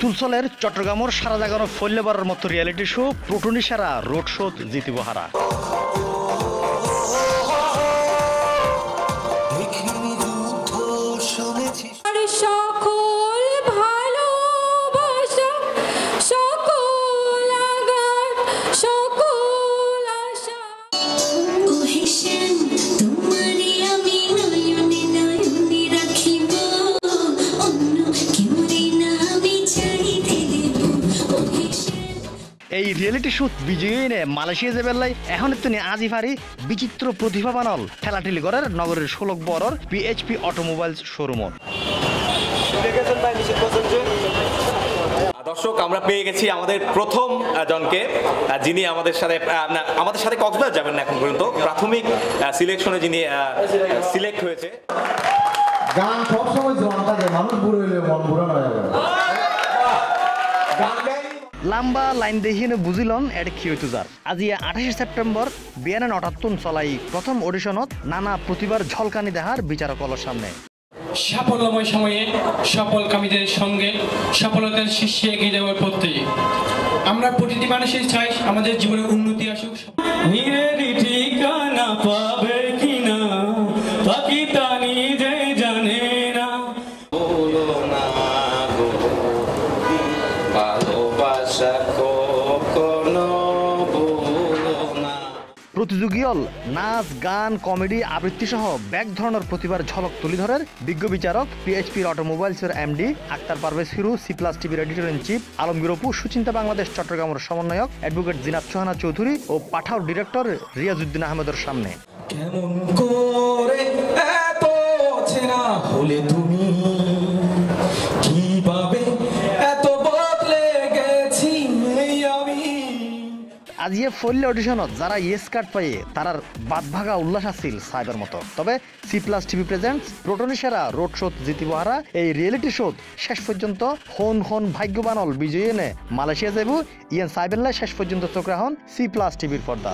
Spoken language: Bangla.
ফুলসলের চট্টগ্রামের সারা জাগানো ফল্যবারের মতো রিয়েলিটি শো প্রোটনি সারা রোড শো জিতিব হারা। এই রিয়েলিটি শো বিজয়ী নে মালয়েশিয়া যে বেল্লাই এখন তুমি আজি ফারি বিচিত্র প্রতিভা বানল। ঠেলাঠেলি করার নগরের ষোলক বড়র পিএইচপি অটোমোবাইলস শোরুমত দর্শক আমরা পেয়ে গেছি আমাদের প্রথম জনকে যিনি আমাদের সাথে না, আমাদের সাথে কক্সবাজার যাবেন না এখন পর্যন্ত। প্রাথমিক সিলেকশনে যিনি সিলেক্ট হয়েছে। গান সবসময় জন থাকে মানুষ বুড়ো হইলে মন বুড়ো নয় লাম্বা লাইন দেখিয়ে বুঝিলন এর কি হইতো যার? আজি আঠাশে সেপ্টেম্বর বিয়ানে নটাত্তন চলাই প্রথম অডিশনত নানা প্রতিভার ঝলকানি দেখার বিচারকলের সামনে। সাফল্যময় সময়ে সফল কামীদের সঙ্গে সফলতার শীর্ষে এগিয়ে যাওয়ার পথে। আমরা প্রতিটি মানুষের চাই আমাদের জীবনে উন্নতি আসুক। প্রতিযোগী হল নাচ, গান, কমেডি, আবৃত্তি সহ ব্যাক ধরনের প্রতিভার ঝলক তুলি ধরের বিজ্ঞ বিচারক, পিএইচপির অটোমোবাইলসের এমডি আক্তার পারভেজ ফিরু সি প্লাস টিভির editor in chief Alamgir Apu, Suchinta Bangladesh, চট্টগ্রামের সমন্বয়ক অ্যাডভোকেট জিনাত সোহানা চৌধুরী ও পাঠাও ডিরেক্টর রিয়াজউদ্দিন আহমেদের সামনে। আজিয়ে ফল্য অডিশনত যারা ইয়েস কার্ড পাইয়ে তারার বাদ ভাগা উল্লাস আছিল সাইবার মতো। তবে সি প্লাস টিভি প্রেজেন্টস প্রোটনি সেরা রোড শোত জিতিবহারা এই রিয়েলিটি শোত শেষ পর্যন্ত হন হন ভাগ্যবানল বিজয়ী এনে মালয়েশিয়া যাইব। ইয়ান সাইবেল্লা শেষ পর্যন্ত চোখ হন সি প্লাস টিভির পর্দা